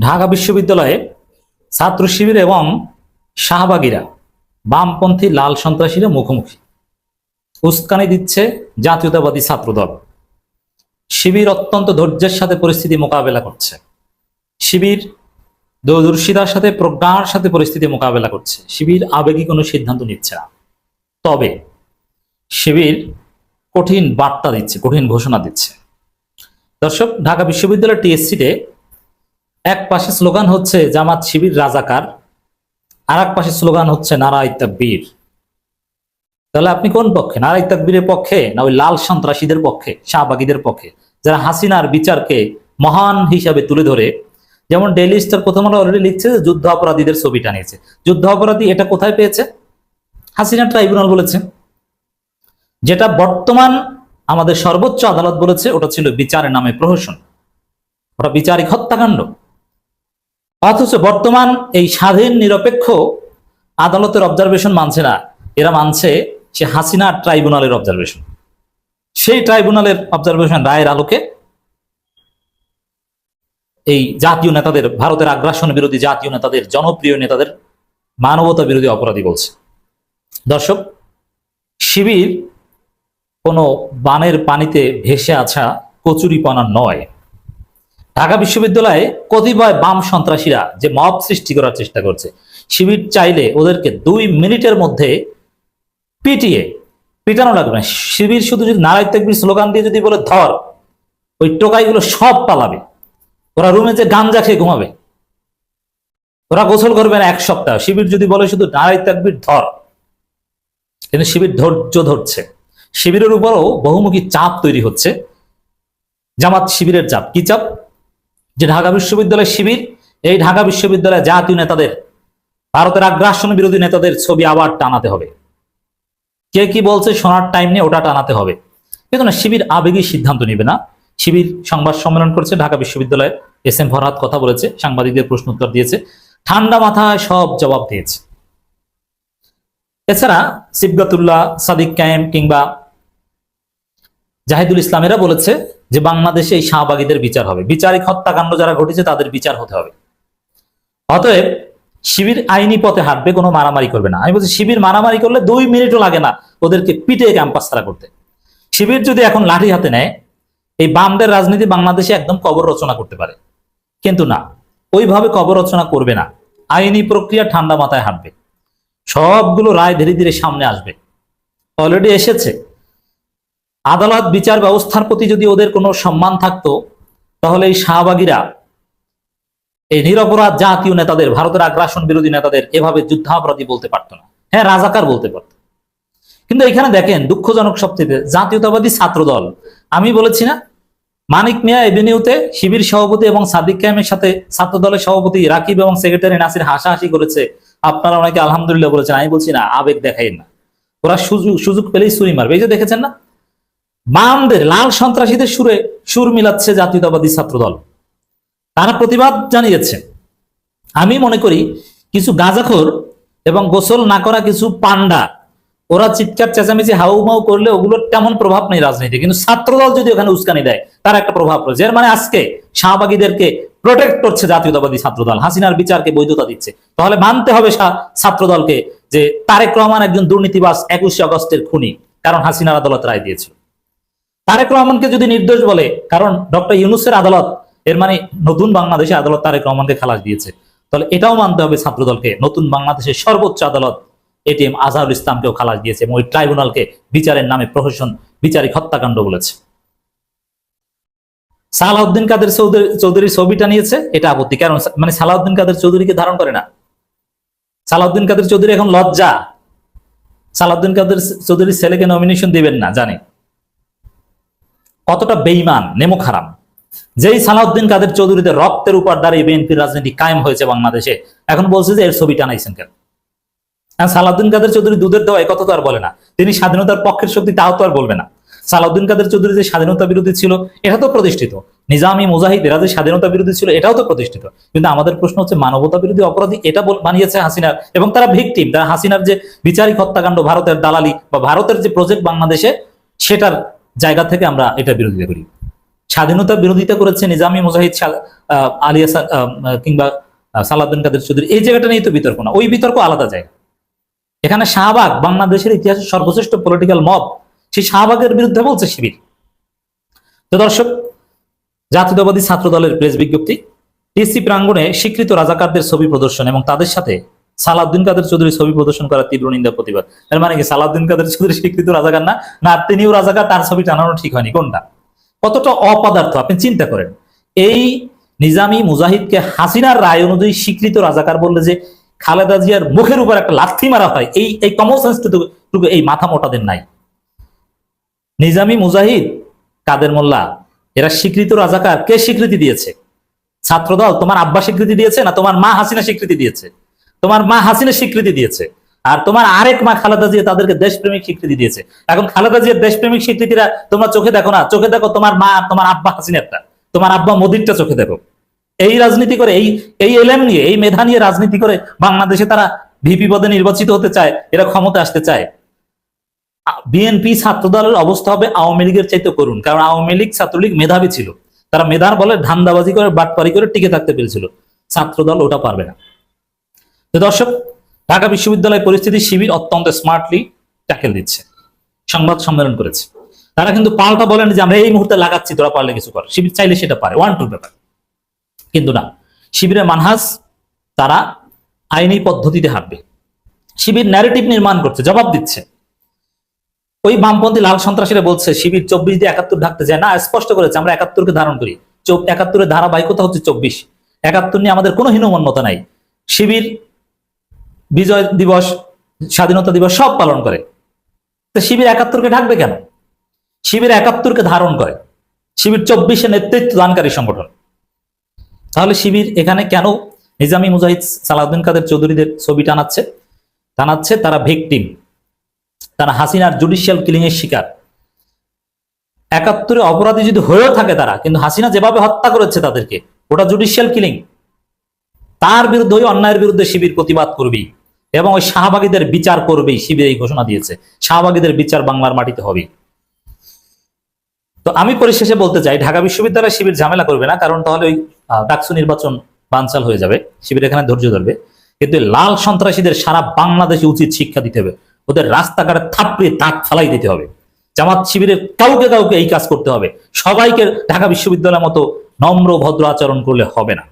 ঢাকা বিশ্ববিদ্যালয়ে ছাত্র শিবির এবং শাহবাগীরা বামপন্থী লাল সন্ত্রাসীরা মুখোমুখি। উস্কানি দিচ্ছে জাতীয়তাবাদী ছাত্রদল। শিবির অত্যন্ত ধৈর্যের সাথে পরিস্থিতি মোকাবেলা করছে। শিবির দূরদর্শিতার সাথে, প্রজ্ঞার সাথে পরিস্থিতি মোকাবেলা করছে। শিবির আবেগী কোনো সিদ্ধান্ত নিচ্ছে না। তবে শিবির কঠিন বার্তা দিচ্ছে, কঠিন ঘোষণা দিচ্ছে। দর্শক, ঢাকা বিশ্ববিদ্যালয় টিএসসিতে এক পাশে স্লোগান হচ্ছে জামাত শিবির রাজাকার আর এক পাশে স্লোগান হচ্ছে নারায় তাকবীর। তাহলে আপনি কোন পক্ষে? নারায় তাকবীরের পক্ষে না ওই লাল সন্ত্রাসীদের পক্ষে, শাহবাগীদের পক্ষে? যারা হাসিনার বিচারকে মহান হিসাবে তুলে ধরে, যেমন ডেইলি স্টার প্রথম আলো অলরেডি লিখছে যে যুদ্ধ অপরাধীদের ছবি টানিয়েছে যুদ্ধ অপরাধী এটা কোথায় পেয়েছে? হাসিনা ট্রাইব্যুনাল বলেছে। যেটা বর্তমান আমাদের সর্বোচ্চ আদালত বলেছে, ওটা ছিল বিচারের নামে প্রহসন। ওটা বিচারিক হত্যাকাণ্ড। অথচ বর্তমান এই স্বাধীন, নিরপেক্ষ আদালতের অবজারভেশন মানছে না। এরা মানছে সে হাসিনা ট্রাইব্যুনালের অবজারভেশন সেই ট্রাইব্যুনালের অবজারভেশন রায়ের আলোকে এই জাতীয় নেতাদের, ভারতের আগ্রাসন বিরোধী জাতীয় নেতাদের, জনপ্রিয় নেতাদের মানবতা বিরোধী অপরাধী বলছে। দর্শক, শিবির কোনো বানের পানিতে ভেসে আসা কচুরিপানা নয়। ঢাকা বিশ্ববিদ্যালয়ে কতিপয় বাম সন্ত্রাসীরা যে মব সৃষ্টি করার চেষ্টা করছে, শিবির চাইলে ওদেরকে দুই মিনিটের মধ্যে পিটিয়ে পিটানো লাগবে না। শিবির শুধু যদি নারায় তেকবির স্লোগান দিয়ে যদি বলে, ধর ওই টোকাইগুলো সব পালাবে। ওরা রুমে যে গাঞ্জা খেয়ে ঘুমাবে। ওরা গোসল করবে না এক সপ্তাহ। শিবির যদি বলে শুধু নারায় তাকবির, ধর কিন্তু শিবির ধৈর্য ধরছে। শিবিরের উপরও বহুমুখী চাপ তৈরি হচ্ছে। জামাত শিবিরের চাপ। কি চাপ? যে ঢাকা বিশ্ববিদ্যালয় শিবির, এই ঢাকা বিশ্ববিদ্যালয়ে জাতীয় নেতাদের, ভারতের আগ্রাসন বিরোধী নেতাদের ছবি আবার টানাতে হবে। কে কি বলছে শোনার টাইম নিয়ে ওটা টানাতে হবে। কিন্তু না, শিবির আবেগী সিদ্ধান্ত নিবে না। শিবির সংবাদ সম্মেলন করেছে ঢাকা বিশ্ববিদ্যালয়ে এস এম ফরহাদ কথা বলেছে, সাংবাদিকদের প্রশ্ন উত্তর দিয়েছে, ঠান্ডা মাথায় সব জবাব দিয়েছে। এছাড়া সিবগাতুল্লাহ সাদিক কায়েম কিংবা জাহিদুল ইসলামেরা বলেছে যে বাংলাদেশে এই শাহবাগীদের বিচার হবে। বিচারিক হত্যাকাণ্ড যারা ঘটেছে, তাদের বিচার হতে হবে। অতএব শিবির আইনি পথে হাঁটবে, কোনো মারামারি করবে না। আমি বলছি, শিবির মারামারি করলে দুই মিনিটও লাগে না ওদেরকে পিটে ক্যাম্পাস তারা করতে। শিবির যদি এখন লাঠি হাতে নেয়, এই বামদের রাজনীতি বাংলাদেশে একদম কবর রচনা করতে পারে। কিন্তু না, ওইভাবে কবর রচনা করবে না। আইনি প্রক্রিয়া ঠান্ডা মাথায় হাঁটবে। সবগুলো রায় ধীরে ধীরে সামনে আসবে। অলরেডি এসেছে। আদালত বিচার ব্যবস্থার প্রতি যদি ওদের কোনো সম্মান থাকতো, তাহলে এই শাহবাগীরা, এই নিরপরাধ জাতীয় নেতাদের, ভারতের আগ্রাসন বিরোধী নেতাদের এভাবে যুদ্ধাপরাধী বলতে পারতো না। হ্যাঁ রাজাকার বলতে পারত। কিন্তু এখানে দেখেন, দুঃখজনক সবচেয়ে জাতীয়তাবাদী ছাত্র দল আমি বলেছি না, মানিক মিয়া এভিনিউতে শিবির সভাপতি এবং সাদিক কায়েমের সাথে ছাত্র দলের সভাপতি রাকিব এবং সেক্রেটারি নাসির হাসাহাসি করেছে। আপনারা অনেকে আলহামদুলিল্লাহ বলেছেন, আমি বলছি না, আবেগ দেখাই না। ওরা সুযোগ সুযোগ পেলেই সুরি মারবে। এই যে দেখেছেন না বামদের, লাল সন্ত্রাসীদের সুরে সুর মিলাচ্ছে জাতীয়তাবাদী ছাত্র দল তারা প্রতিবাদ জানিয়েছে। আমি মনে করি কিছু গাঁজাখোর এবং গোসল না করা কিছু পান্ডা, ওরা চিৎকার, চেঁচামেচি হাউ মাউ করলে ওগুলোর তেমন প্রভাব নেই রাজনীতি কিন্তু ছাত্রদল যদি ওখানে উস্কানি দেয়, তার একটা প্রভাব রয়েছে। এর মানে আজকে শাহবাগীদেরকে প্রোটেক্ট করছে জাতীয়তাবাদী ছাত্রদল। হাসিনার বিচারকে বৈধতা দিচ্ছে। তাহলে মানতে হবে ছাত্রদলকে যে তারেক রহমান একজন দুর্নীতিবাস একুশে আগস্টের খুনি, কারণ হাসিনার আদালত রায় দিয়েছিল। তারেক রহমানকে যদি নির্দোষ বলে, কারণ ডক্টর ইউনুসের আদালত, এর মানে নতুন বাংলাদেশে আদালত তারেক রহমানকে খালাস দিয়েছে। তাহলে এটাও মানতে হবে ছাত্রদলকে, নতুন বাংলাদেশের সর্বোচ্চ আদালত এটিএম আজহারুল ইসলামকেও খালাস দিয়েছে এবং ওই ট্রাইব্যুনালকে বিচারের নামে প্রহসন, বিচারিক হত্যাকাণ্ড বলেছে। সালাউদ্দিন কাদের চৌধুরী, চৌধুরীর ছবিটা নিয়েছে, এটা আপত্তি, কারণ মানে সালাউদ্দিন কাদের চৌধুরীকে ধারণ করে না। সালাউদ্দিন কাদের চৌধুরী এখন লজ্জা। সালাউদ্দিন কাদের চৌধুরীর ছেলেকে নমিনেশন দিবেন না, জানি। কতটা বেইমান নেমো খারাপ। যেই সালাউদ্দিন কাদের চৌধুরীতে রক্তের উপর দাঁড়িয়ে বিএনপির রাজনীতি কায়েম হয়েছে বাংলাদেশে, এখন বলছে যে এর ছবি টানাইছেন কেন সালাউদ্দিন কাদের চৌধুরী দুধের দেওয়া কথা তো আর বলে না। তিনি স্বাধীনতার পক্ষের শক্তি তাও তো আর বলবে না। সালাউদ্দিন কাদের চৌধুরী যে স্বাধীনতা বিরোধী ছিল, এটা তো প্রতিষ্ঠিত। নিজামী মুজাহিদ এরা যে স্বাধীনতা বিরোধী ছিল, এটাও তো প্রতিষ্ঠিত। কিন্তু আমাদের প্রশ্ন হচ্ছে, মানবতা বিরোধী অপরাধী এটা বানিয়েছে হাসিনার এবং তারা ভিকটিম, তারা হাসিনার যে বিচারিক হত্যাকাণ্ড ভারতের দালালি বা ভারতের যে প্রজেক্ট বাংলাদেশে, সেটার জায়গা থেকে আমরা এটা বিরোধিতা করি। স্বাধীনতা বিরোধিতা করেছে নিজামী মুজাহিদ আলিয়া কিংবা আহ, সালাউদ্দিন কাদের চৌধুরী। এই জায়গাটা নিয়ে তো বিতর্ক না। ওই বিতর্ক আলাদা জায়গা। এখানে শাহবাগ বাংলাদেশের ইতিহাসের সর্বশ্রেষ্ঠ পলিটিক্যাল মব সেই শাহবাগের বিরুদ্ধে বলছে শিবির। তো দর্শক জাতীয়তাবাদী ছাত্র দলের প্রেস বিজ্ঞপ্তি টিসি প্রাঙ্গণে স্বীকৃত রাজাকারদের ছবি প্রদর্শন এবং তাদের সাথে সালাউদ্দিন কাদের চৌধুরী ছবি প্রদর্শন করার তীব্র নিন্দা প্রতিবাদ। এর মানে কি? সালাউদ্দিন কাদের চৌধুরী স্বীকৃত রাজাকার না? না তিনিও রাজাকার, তার ছবি টানানো ঠিক হয়নি। কোনটা? কতটা অপদার্থ, আপনি চিন্তা করেন। এই নিজামী মুজাহিদকে হাসিনার রায় অনুযায়ী স্বীকৃত রাজাকার বললে যে খালেদা জিয়ার মুখের উপর একটা লাথি মারা হয়, এই এই কমন সেন্সটুকু এই মাথা মোটাদের নাই। নিজামী মুজাহিদ, কাদের মোল্লা, এরা স্বীকৃত রাজাকার। কে স্বীকৃতি দিয়েছে? ছাত্রদল, তোমার আব্বা স্বীকৃতি দিয়েছে না তোমার মা হাসিনা স্বীকৃতি দিয়েছে? তোমার মা হাসিনা স্বীকৃতি দিয়েছে। আর তোমার আরেক মা খালেদা জিয়া তাদেরকে দেশপ্রেমিক স্বীকৃতি দিয়েছে। এখন খালেদা জিয়ার দেশপ্রেমিক স্বীকৃতিরা তোমরা চোখে দেখো না। চোখে দেখো তোমার মা তোমার আব্বা হাসিনারটা। তোমার আব্বা মোদিরটা চোখে দেখো। এই রাজনীতি করে, এই এই এলএম নিয়ে, এই মেধা নিয়ে রাজনীতি করে বাংলাদেশে তারা ভিপি পদে নির্বাচিত হতে চায়, এরা ক্ষমতা আসতে চায়। বিএনপি ছাত্র দলের অবস্থা হবে আওয়ামী লীগের চাইতে করুন কারণ আওয়ামী লীগ ছাত্রলীগ মেধাবী ছিল। তারা মেধার বলে ধান্দাবাজি করে, বাটপারি করে টিকে থাকতে পেরেছিল। ছাত্র দল ওটা পারবে না। তো দর্শক, ঢাকা বিশ্ববিদ্যালয় পরিস্থিতি শিবির অত্যন্ত স্মার্টলি ট্যাকেল দিচ্ছে। সংবাদ সম্মেলন করেছে। তারা কিন্তু পাল্টা বলেন যে আমরা এই মুহূর্তে লাগাচ্ছি, তোরা পারলে কিছু কর। শিবির চাইলে সেটা পারে ওয়ান টুর ব্যাপার। কিন্তু না, শিবিরের মানহাজ তারা আইনি পদ্ধতিতে হাঁটবে। শিবির ন্যারেটিভ নির্মাণ করছে, জবাব দিচ্ছে। ওই বামপন্থী লাল সন্ত্রাসীরা বলছে, শিবির চব্বিশ দিয়ে একাত্তর ঢাকতে যায়। না, স্পষ্ট করেছে, আমরা একাত্তরকে ধারণ করি। একাত্তরের ধারাবাহিকতা হচ্ছে চব্বিশ। একাত্তর নিয়ে আমাদের কোনো হীনমন্যতা নাই। শিবির বিজয় দিবস, স্বাধীনতা দিবস সব পালন করে। তো শিবির একাত্তরকে ঢাকবে কেন? শিবির একাত্তরকে ধারণ করে। শিবির চব্বিশে নেতৃত্ব দানকারী সংগঠন। তাহলে শিবির এখানে কেন নিজামী মুজাহিদ সালাউদ্দিন কাদের চৌধুরীদের ছবি টানাচ্ছে? টানাচ্ছে তারা ভিকটিম। তারা হাসিনার জুডিশিয়াল কিলিং এর শিকার। একাত্তরে অপরাধী যদি হয়েও থাকে তারা, কিন্তু হাসিনা যেভাবে হত্যা করেছে তাদেরকে, ওটা জুডিশিয়াল কিলিং। তার বিরুদ্ধে অন্যায়ের বিরুদ্ধে শিবির প্রতিবাদ করবেই। এবং ওই শাহবাগীদের বিচার করবেই শিবির এই ঘোষণা দিয়েছে। শাহবাগীদের বিচার বাংলার মাটিতে হবে। তো আমি পরিশেষে বলতে চাই, ঢাকা বিশ্ববিদ্যালয় শিবির ঝামেলা করবে না, কারণ তাহলে ওই ডাকসু নির্বাচন বানচাল হয়ে যাবে। শিবির এখানে ধৈর্য ধরবে। কিন্তু লাল সন্ত্রাসীদের সারা বাংলাদেশে উচিত শিক্ষা দিতে হবে। ওদের রাস্তাঘাটে থাপড়িয়ে তাক ফালাই দিতে হবে। জামাত শিবিরের কাউকে কাউকে এই কাজ করতে হবে। সবাইকে ঢাকা বিশ্ববিদ্যালয়ের মতো নম্র, ভদ্র আচরণ করলে হবে না।